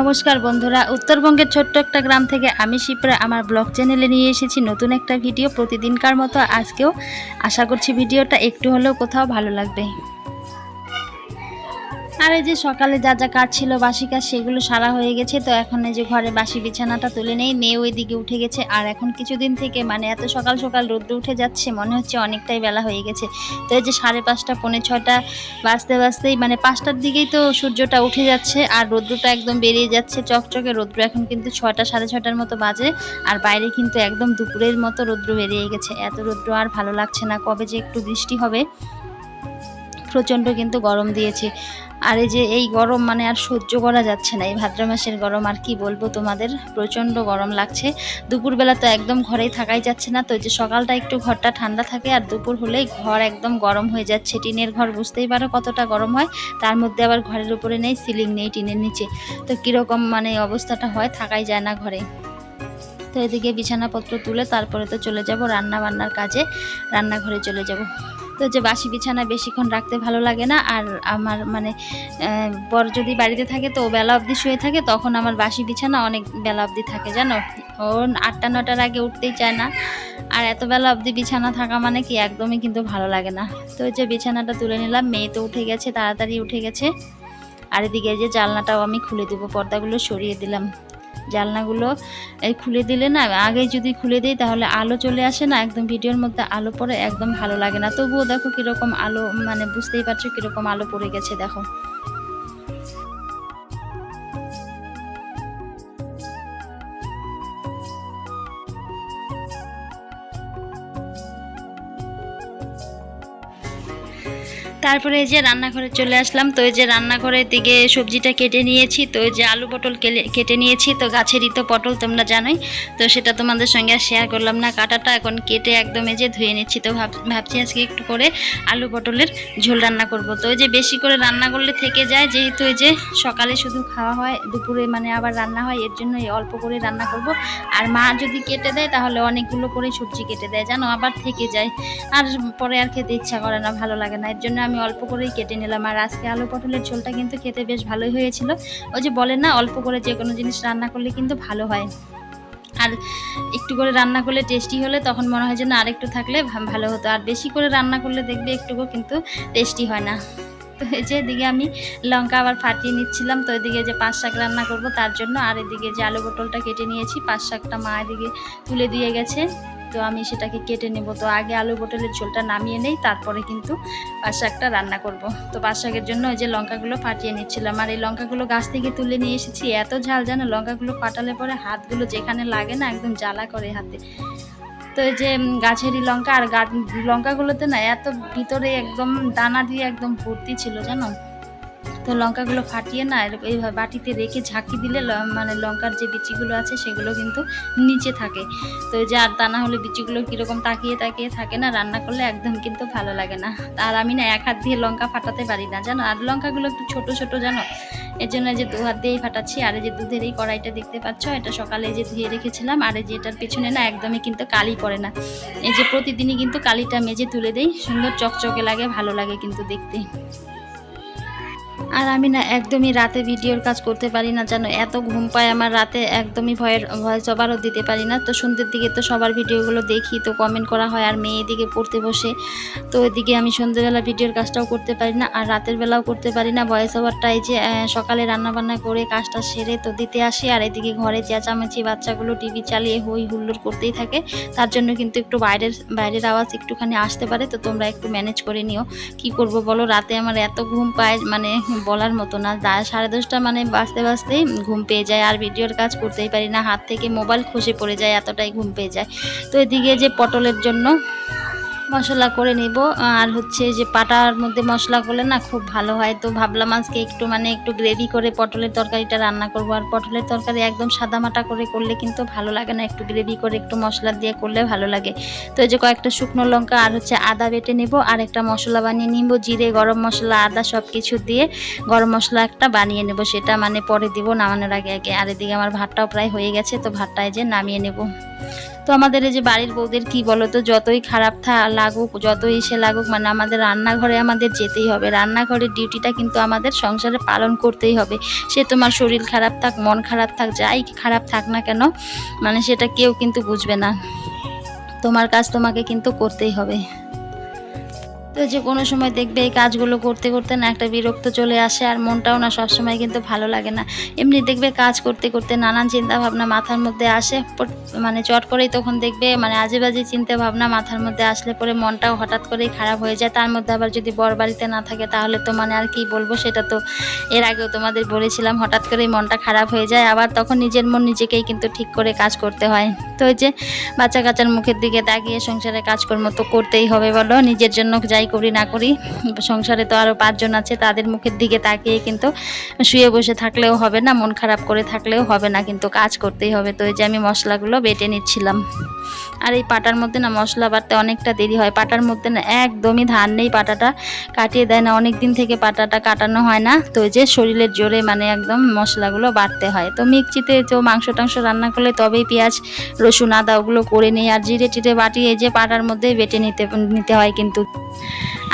নমস্কার বন্ধুরা। উত্তরবঙ্গের ছোট্ট একটা গ্রাম থেকে আমি শিপ্রা। আমার ব্লগ চ্যানেলে নিয়ে এসেছি নতুন একটা ভিডিও প্রতিদিনকার মতো। আজকেও আশা করছি ভিডিওটা একটু হলেও কোথাও ভালো লাগবে। আর এই যে সকালে যা যা কাজ ছিল, বাসি কাজ, সেগুলো সারা হয়ে গেছে। তো এখন এই যে ঘরে বাসি বিছানাটা তুলে নেই, মেয়ে ওই দিকে উঠে গেছে। আর এখন কিছুদিন থেকে মানে এত সকাল সকাল রোদ্র উঠে যাচ্ছে, মনে হচ্ছে অনেকটাই বেলা হয়ে গেছে। তো এই যে সাড়ে পাঁচটা, পৌনে ছটা বাজতে বাজতেই মানে পাঁচটার দিকেই তো সূর্যটা উঠে যাচ্ছে আর রোদ্রটা একদম বেরিয়ে যাচ্ছে। চকচকে রোদ্র এখন কিন্তু ছটা সাড়ে ছটার মতো বাজে আর বাইরে কিন্তু একদম দুপুরের মতো রোদ্র বেরিয়ে গেছে। এত রোদ্র আর ভালো লাগছে না, কবে যে একটু বৃষ্টি হবে। প্রচণ্ড কিন্তু গরম দিয়েছে। আর এই যে এই গরম মানে আর সহ্য করা যাচ্ছে না। এই ভাদ্র মাসের গরম আর কি বলব তোমাদের? প্রচণ্ড গরম লাগছে। দুপুরবেলা তো একদম ঘরেই থাকাই যাচ্ছে না। তো যে সকালটা একটু ঘরটা ঠান্ডা থাকে আর দুপুর হলেই ঘর একদম গরম হয়ে যাচ্ছে। টিনের ঘর বুঝতেই পারো কতটা গরম হয়। তার মধ্যে আবার ঘরের উপরে নেই, সিলিং নেই টিনের নিচে। তো কীরকম মানে অবস্থাটা হয় থাকাই যায় না ঘরে। তো এদিকে বিছানাপত্র তুলে তারপরে তো চলে যাব রান্না বান্নার কাজে। রান্নাঘরে চলে যাব। তো যে বাসি বিছানা বেশিক্ষণ রাখতে ভালো লাগে না। আর আমার মানে বর যদি বাড়িতে থাকে তো বেলা অবধি শুয়ে থাকে, তখন আমার বাসি বিছানা অনেক বেলা অবধি থাকে, জানো? ও আটটা, নটার আগে উঠতেই চায় না। আর এত বেলা অবধি বিছানা থাকা মানে কি একদমই কিন্তু ভালো লাগে না। তো যে বিছানাটা তুলে নিলাম, মেয়ে তো উঠে গেছে, তাড়াতাড়ি উঠে গেছে। আর এদিকে যে জানলাটাও আমি খুলে দেবো, পর্দাগুলো সরিয়ে দিলাম। জানলাগুলো, এই খুলে দিলে না আগে যদি খুলে দিই তাহলে আলো চলে আসে না, একদম ভিডিওর মধ্যে আলো পরে একদম ভালো লাগে না। তবুও দেখো কীরকম আলো মানে বুঝতেই পারছ কীরকম আলো পড়ে গেছে, দেখো। তারপরে এই যে রান্নাঘরে চলে আসলাম। তো এই যে রান্নাঘরের দিকে সবজিটা কেটে নিয়েছি, তো এই যে আলু পটল কেটে নিয়েছি, তো গাছেরই তো পটল তোমরা জানোই। তো সেটা তোমাদের সঙ্গে আর শেয়ার করলাম না, কাটাটা এখন কেটে একদম এই যে ধুয়ে নিচ্ছি। তো ভাব ভাবছি আজকে একটু করে আলু পটলের ঝোল রান্না করব। তো এই যে বেশি করে রান্না করলে থেকে যায়, যেহেতু এই যে সকালে শুধু খাওয়া হয়, দুপুরে মানে আবার রান্না হয়, এর জন্য অল্প করে রান্না করব। আর মা যদি কেটে দেয়, তাহলে অনেকগুলো করে সবজি কেটে দেয়, জানো? আবার থেকে যায়। আর পরে আর খেতে ইচ্ছা করে না, ভালো লাগে না। এর জন্য আমি অল্প করেই কেটে নিলাম। আর আজকে আলু পটলের ঝোলটা কিন্তু খেতে বেশ ভালোই হয়েছিল। ওই যে বলে না, অল্প করে যে কোনো জিনিস রান্না করলে কিন্তু ভালো হয়। আর একটু করে রান্না করলে টেস্টি হলে তখন মনে হয় যেন আরেকটু থাকলে ভালো হতো। আর বেশি করে রান্না করলে দেখবে একটুকু কিন্তু টেস্টি হয় না। তো এই এদিকে আমি লঙ্কা আবার ফাটিয়ে নিচ্ছিলাম, তো এদিকে যে পাঁচ শাক রান্না করব তার জন্য, আর এদিকে যে আলু পটলটা কেটে নিয়েছি, পাঁচ শাকটা মা এদিকে তুলে দিয়ে গেছে, তো আমি সেটাকে কেটে নেব। তো আগে আলু পটলের ঝোলটা নামিয়ে নেই, তারপরে কিন্তু শাকটা রান্না করব। তো শাকের জন্য ওই যে লঙ্কাগুলো ফাটিয়ে নিচ্ছিলাম, আর এই লঙ্কাগুলো গাছ থেকে তুলে নিয়ে এসেছি, এত ঝাল জানো লঙ্কাগুলো ফাটালে পরে হাতগুলো যেখানে লাগে না, একদম জ্বালা করে হাতে। তো এই যে গাছেরই লঙ্কা আর লঙ্কাগুলোতে না এত ভিতরে একদম দানা দিয়ে একদম ভর্তি ছিল, জানো? তো লঙ্কাগুলো ফাটিয়ে না এইভাবে বাটিতে রেখে ঝাঁকি দিলে মানে লঙ্কার যে বিচিগুলো আছে সেগুলো কিন্তু নিচে থাকে। তো যে, আর তা না হলে বিচিগুলো কীরকম তাকিয়ে তাকিয়ে থাকে না, রান্না করলে একদম কিন্তু ভালো লাগে না। আর আমি না এক হাত দিয়ে লঙ্কা ফাটাতে পারি না, জানো? আর লঙ্কাগুলো একটু ছোট ছোট, জানো? এর জন্য যে দু হাত দিয়েই ফাটাচ্ছি, আর এই যে দুধের এই কড়াইটা দেখতে পাচ্ছ, এটা সকালে যে ধুয়ে রেখেছিলাম, আর এই যে এটার পেছনে না একদমই কিন্তু কালি পড়ে না। এই যে প্রতিদিনই কিন্তু কালিটা মেজে তুলে দেই, সুন্দর চকচকে লাগে, ভালো লাগে কিন্তু দেখতে। আর আমি না একদমই রাতে ভিডিওর কাজ করতে পারি না, জানো? এত ঘুম পায় আমার রাতে, একদমই ভয়ের, ভয়েস ওভারও দিতে পারি না। তো সন্ধ্যের দিকে তো সবার ভিডিওগুলো দেখি, তো কমেন্ট করা হয় আর মেয়ে এদিকে পড়তে বসে। তো এদিকে আমি সন্ধ্যেবেলা ভিডিওর কাজটাও করতে পারি না আর রাতের বেলাও করতে পারি না। ভয়েস ওভারটা এই যে সকালে রান্নাবান্না করে কাজটা সেরে তো দিতে আসি আর এদিকে ঘরে চেঁচামেচি বাচ্চাগুলো টিভি চালিয়ে হই হুল্লোড় করতেই থাকে। তার জন্য কিন্তু একটু বাইরের বাইরের আওয়াজ একটুখানি আসতে পারে, তো তোমরা একটু ম্যানেজ করে নিও। কি করব বলো? রাতে আমার এত ঘুম পায় মানে বলার মতো না। সাড়ে দশটা মানে বাঁচতে বাঁচতে ঘুম পেয়ে যায়। আর ভিডিওর কাজ করতেই পারি না। হাত থেকে মোবাইল খসে পড়ে যায়, এতটাই ঘুম পেয়ে যায়। তো এদিকে যে পটলের জন্য মশলা করে নিব। আর হচ্ছে যে পাটার মধ্যে মশলা করলে না খুব ভালো হয়। তো ভাবলাম আজকে একটু মানে একটু গ্রেভি করে পটলের তরকারিটা রান্না করব। আর পটলের তরকারি একদম সাদামাটা করে করলে কিন্তু ভালো লাগে না। একটু গ্রেভি করে একটু মশলা দিয়ে করলে ভালো লাগে। তো এই যে কয়েকটা শুকনো লঙ্কা আর হচ্ছে আদা বেটে নেব। আর একটা মশলা বানিয়ে নিব, জিরে, গরম মশলা, আদা সব কিছু দিয়ে গরম মশলা একটা বানিয়ে নেব। সেটা মানে পরে দিব নামানোর আগে আগে। আর এদিকে আমার ভাতটাও প্রায় হয়ে গেছে। তো ভাতটায় যে নামিয়ে নেব। তো আমাদের এই যে বাড়ির বউদের কি বলো তো, যতই খারাপ থা, লাগুক, যতই সে লাগুক মানে আমাদের রান্নাঘরে আমাদের যেতেই হবে। রান্নাঘরের ডিউটিটা কিন্তু আমাদের সংসারে পালন করতেই হবে। সে তোমার শরীর খারাপ থাক, মন খারাপ থাক, যাই খারাপ থাক না কেন মানে সেটা কেউ কিন্তু বুঝবে না। তোমার কাজ তোমাকে কিন্তু করতেই হবে। তো যে কোনো সময় দেখবে এই কাজগুলো করতে করতে না একটা বিরক্ত চলে আসে আর মনটাও না সবসময় কিন্তু ভালো লাগে না। এমনি দেখবে কাজ করতে করতে নানান চিন্তা ভাবনা মাথার মধ্যে আসে মানে চট করেই তখন দেখবে মানে আজে বাজে চিন্তা ভাবনা মাথার মধ্যে আসলে পরে মনটাও হঠাৎ করেই খারাপ হয়ে যায়। তার মধ্যে আবার যদি বর বাড়িতে না থাকে তাহলে তো মানে আর কি বলব সেটা তো এর আগেও তোমাদের বলেছিলাম, হঠাৎ করেই মনটা খারাপ হয়ে যায়। আবার তখন নিজের মন নিজেকেই কিন্তু ঠিক করে কাজ করতে হয়। তো ওই যে বাচ্চা কাচ্চার মুখের দিকে তাকিয়ে সংসারে কাজকর্ম তো করতেই হবে বলো, নিজের জন্য যাই করি না করি, সংসারে তো আরও পাঁচজন আছে, তাদের মুখের দিকে তাকিয়ে কিন্তু শুয়ে বসে থাকলেও হবে না, মন খারাপ করে থাকলেও হবে না, কিন্তু কাজ করতেই হবে। তো এই যে আমি মশলাগুলো বেটে নিচ্ছিলাম। আর এই পাটার মধ্যে না মশলা বাটতে অনেকটা দেরি হয়। পাটার মধ্যে না একদমই ধান নেই, পাটাটা কাটিয়ে দেয় না অনেক দিন থেকে পাটাটা কাটানো হয় না। তো যে শরীরের জোরে মানে একদম মশলাগুলো বাটতে হয়। তো মিক্সিতে তো মাংস টাংস রান্না করলে তবেই পেঁয়াজ, রসুন, আদা ওগুলো করে নিই। আর জিরে টিরে বাটি এই যে পাটার মধ্যে বেটে নিতে নিতে হয় কিন্তু।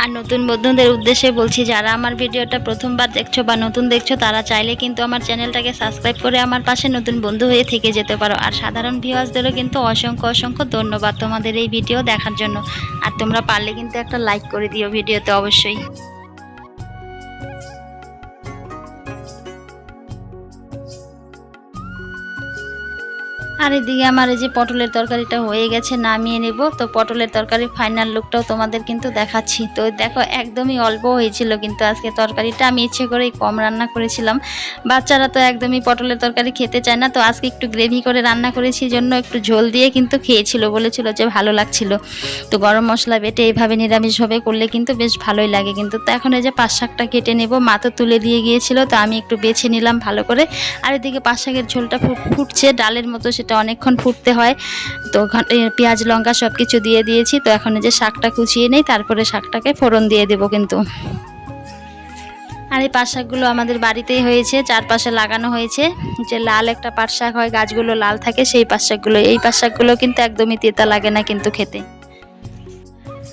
আর নতুন বন্ধুদের উদ্দেশ্যে বলছি, যারা আমার ভিডিওটা প্রথমবার দেখছ বা নতুন দেখছ, তারা চাইলে কিন্তু আমার চ্যানেলটাকে সাবস্ক্রাইব করে আমার পাশে নতুন বন্ধু হয়ে থেকে যেতে পারো। আর সাধারণ ভিউয়ার্সদেরও কিন্তু অসংখ্য অসংখ্য ধন্যবাদ তোমাদের এই ভিডিও দেখার জন্য। আর তোমরা পারলে কিন্তু একটা লাইক করে দিও ভিডিওতে অবশ্যই। আর এদিকে আমার এই যে পটলের তরকারিটা হয়ে গেছে, নামিয়ে নেব। তো পটলের তরকারি ফাইনাল লুকটাও তোমাদের কিন্তু দেখাচ্ছি। তো দেখো, একদমই অল্প হয়েছিল কিন্তু আজকে তরকারিটা। আমি ইচ্ছে করেই কম রান্না করেছিলাম। বাচ্চারা তো একদমই পটলের তরকারি খেতে চায় না। তো আজকে একটু গ্রেভি করে রান্না করেছি, জন্য একটু ঝোল দিয়ে কিন্তু খেয়েছিল, বলেছিল যে ভালো লাগছিল। তো গরম মশলা বেটে এইভাবে নিরামিষভাবে করলে কিন্তু বেশ ভালোই লাগে। কিন্তু তো এখন এই যে পাঁচ শাকটা কেটে নেব, মা তো তুলে দিয়ে গিয়েছিল, তো আমি একটু বেছে নিলাম ভালো করে। আর এদিকে পাঁচ শাকের ঝোলটা ফুট- ফুটছে, ডালের মতো সেটা অনেকক্ষণ ফুটতে হয়। তো পেঁয়াজ, লঙ্কা সব কিছু দিয়ে দিয়েছি। তো এখন যে শাকটা কুচিয়ে নেই, তারপরে শাকটাকে ফোড়ন দিয়ে দেবো কিন্তু। আর এই পাট শাকগুলো আমাদের বাড়িতেই হয়েছে, চারপাশে লাগানো হয়েছে। যে লাল একটা পাট শাক হয়, গাছগুলো লাল থাকে, সেই পাট শাকগুলো, এই পাট শাকগুলো কিন্তু একদমই তেতা লাগে না কিন্তু খেতে।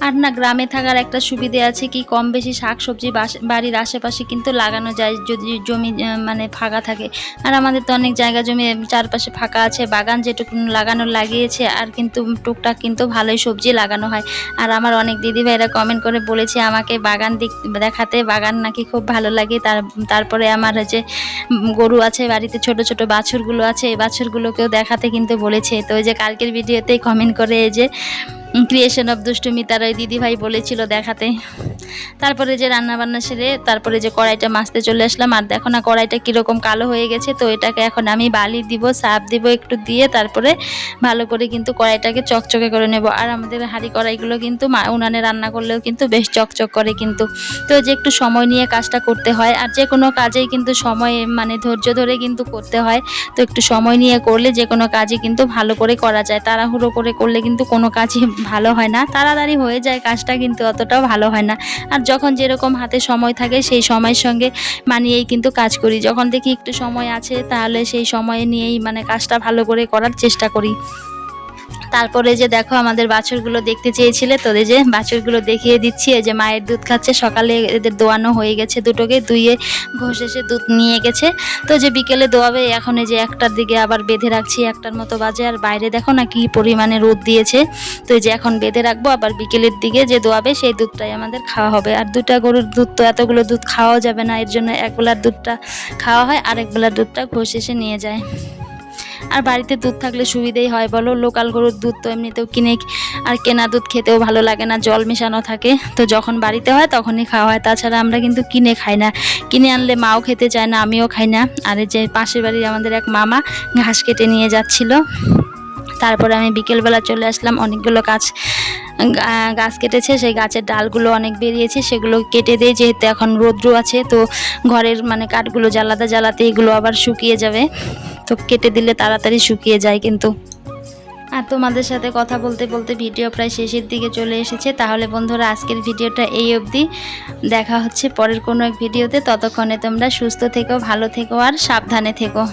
আর না, গ্রামে থাকার একটা সুবিধে আছে কি, কম বেশি শাক সবজি বাড়ির আশেপাশে কিন্তু লাগানো যায় যদি জমি মানে ফাঁকা থাকে। আর আমাদের তো অনেক জায়গা জমি, চারপাশে ফাঁকা আছে, বাগান যেটুকু লাগানো লাগিয়েছে, আর কিন্তু টুকটাক কিন্তু ভালোই সবজি লাগানো হয়। আর আমার অনেক দিদিভাইরা কমেন্ট করে বলেছে, আমাকে বাগান দিক, দেখাতে বাগান নাকি খুব ভালো লাগে। তার, তারপরে আমার যে গরু আছে, বাড়িতে ছোট ছোট বাছুরগুলো আছে, এই বাছুরগুলোকেও দেখাতে কিন্তু বলেছে। তো ওই যে কালকের ভিডিওতেই কমেন্ট করে এই যে ক্রিয়েশন অফ দুষ্টুমি তার ওই দিদিভাই বলেছিল দেখাতে। তারপরে যে রান্না বান্না সেরে, তারপরে যে কড়াইটা মাছতে চলে আসলাম, আর দেখো না কড়াইটা কীরকম কালো হয়ে গেছে, তো এটাকে এখন আমি বালি দিব, সাপ দিব একটু দিয়ে, তারপরে ভালো করে কিন্তু কড়াইটাকে চকচকে করে নেব। আর আমাদের হাঁড়ি কড়াইগুলো কিন্তু উনানে রান্না করলেও কিন্তু বেশ চকচক করে কিন্তু। তো যে একটু সময় নিয়ে কাজটা করতে হয়, আর যে কোনো কাজেই কিন্তু সময় মানে ধৈর্য ধরে কিন্তু করতে হয়। তো একটু সময় নিয়ে করলে যে কোনো কাজই কিন্তু ভালো করে করা যায়। তাড়াহুড়ো করে করলে কিন্তু কোনো কাজই ভালো হয় না, তাড়াতাড়ি হয়ে যায় কাজটা কিন্তু অতটাও ভালো হয় না। আর যখন যেরকম হাতে সময় থাকে সেই সময়ের সঙ্গে মানিয়েই কিন্তু কাজ করি। যখন দেখি একটু সময় আছে তাহলে সেই সময় নিয়েই মানে কাজটা ভালো করে করার চেষ্টা করি। তারপরে যে দেখো আমাদের বাছুরগুলো দেখতে চেয়েছিলে তোদের যে বাছুরগুলো দেখিয়ে দিচ্ছি, এই যে মায়ের দুধ খাচ্ছে, সকালে এদের দোয়ানো হয়ে গেছে দুটোকে দুইয়ে ঘষে এসে দুধ নিয়ে গেছে। তো যে বিকেলে দোয়াবে, এখন এই যে একটার দিকে আবার বেঁধে রাখছি, একটার মতো বাজে, আর বাইরে দেখো না কি পরিমাণে রোদ দিয়েছে। তো এই যে এখন বেঁধে রাখব, আবার বিকেলের দিকে যে দোয়াবে, সেই দুধটাই আমাদের খাওয়া হবে। আর দুটা গরুর দুধ তো এতগুলো দুধ খাওয়াও যাবে না, এর জন্য এক বেলার দুধটা খাওয়া হয় আর এক বেলার দুধটা ঘষে এসে নিয়ে যায়। আর বাড়িতে দুধ থাকলে সুবিধেই হয়, বলো? লোকাল গরুর দুধ তো এমনিতেও কিনে আর কেনা দুধ খেতেও ভালো লাগে না, জল মেশানো থাকে। তো যখন বাড়িতে হয় তখনই খাওয়া হয়। তাছাড়া আমরা কিন্তু কিনে খাই না। কিনে আনলে মাও খেতে চায় না, আমিও খাই না। আর যে পাশের বাড়ির আমাদের এক মামা ঘাস কেটে নিয়ে যাচ্ছিল। তারপরে আমি বিকেলবেলা চলে আসলাম, অনেকগুলো গাছ গাছ কেটেছে। সেই গাছের ডালগুলো অনেক বেরিয়েছে, সেগুলো কেটে দিয়ে যেহেতু এখন রৌদ্র আছে। তো ঘরের মানে কাঠগুলো জ্বালাতে জ্বালাতে এগুলো আবার শুকিয়ে যাবে। তো কেটে দিলে তাড়াতাড়ি শুকিয়ে যায় কিন্তু। আর তোমাদের সাথে কথা বলতে বলতে ভিডিও প্রায় শেষের দিকে চলে এসেছে। তাহলে বন্ধুরা, আজকের ভিডিওটা এই অবধি। দেখা হচ্ছে পরের কোনো এক ভিডিওতে। ততক্ষণে তোমরা সুস্থ থেকো, ভালো থেকো আর সাবধানে থেকো।